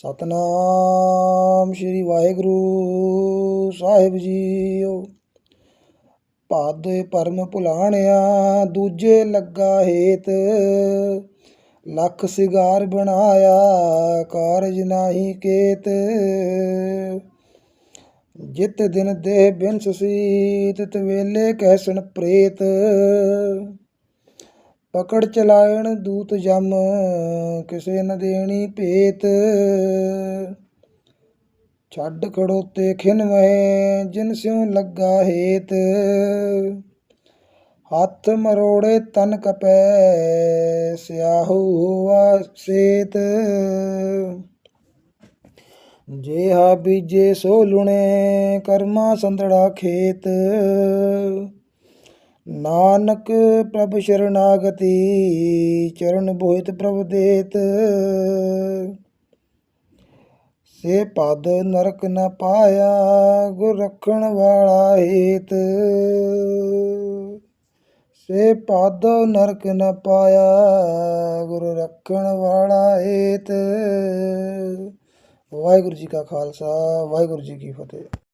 ਸਤਨਾਮ ਸ੍ਰੀ ਵਾਹਿਗੁਰੂ ਸਾਹਿਬ ਜੀਓ। ਭਾਦੇ ਪਰਮ ਭੁਲਾਣਿਆ, ਦੂਜੇ ਲੱਗਾ ਹੇਤ। ਲੱਖ ਸਿਗਾਰ ਬਣਾਇਆ, ਕਾਰਜ ਨਾਹੀ ਕੇਤ। ਜਿਤ ਦਿਨ ਦੇਹ ਬਿਨਸ ਸੀ ਤਿਤ ਵੇਲੇ ਕਹਿਸਣ ਪ੍ਰੇਤ। ਪਕੜ ਚਲਾਇਣ ਦੂਤ ਜਮ, ਕਿਸੇ ਨ ਦੇਣੀ ਭੇਤ। ਛੱਡ ਖੜੋਤੇ ਖਿਨ ਮਹੇ ਜਿਨ ਸਿਉ ਲੱਗਾ ਹੇਤ। ਹੱਥ ਮਰੋੜੇ ਤਨ ਕਪੈ, ਸਿਆਹੂ ਹੋਆ ਸੇਤ। ਜੇ ਹਾ ਬੀਜੇ ਸੋ ਲੁਣੇ, ਕਰਮਾ ਸੰਦੜਾ ਖੇਤ। ਨਾਨਕ ਪ੍ਰਭ ਸ਼ਰਨਾਗਤੀ, ਚਰਨ ਬੋਹਿਤ ਪ੍ਰਭ ਦੇਤ। ਸੇ ਪਦ ਨਰਕ ਨ ਪਾਇਆ, ਗੁਰ ਰੱਖਣ ਵਾਲਾ ਹੇਤ। ਸੇ ਪਦ ਨਰਕ ਨ ਪਾਇਆ, ਗੁਰ ਰੱਖਣ ਵਾਲਾ ਹੇਤ। ਵਾਹਿਗੁਰੂ ਜੀ ਕਾ ਖਾਲਸਾ, ਵਾਹਿਗੁਰੂ ਜੀ ਕੀ ਫਤਿਹ।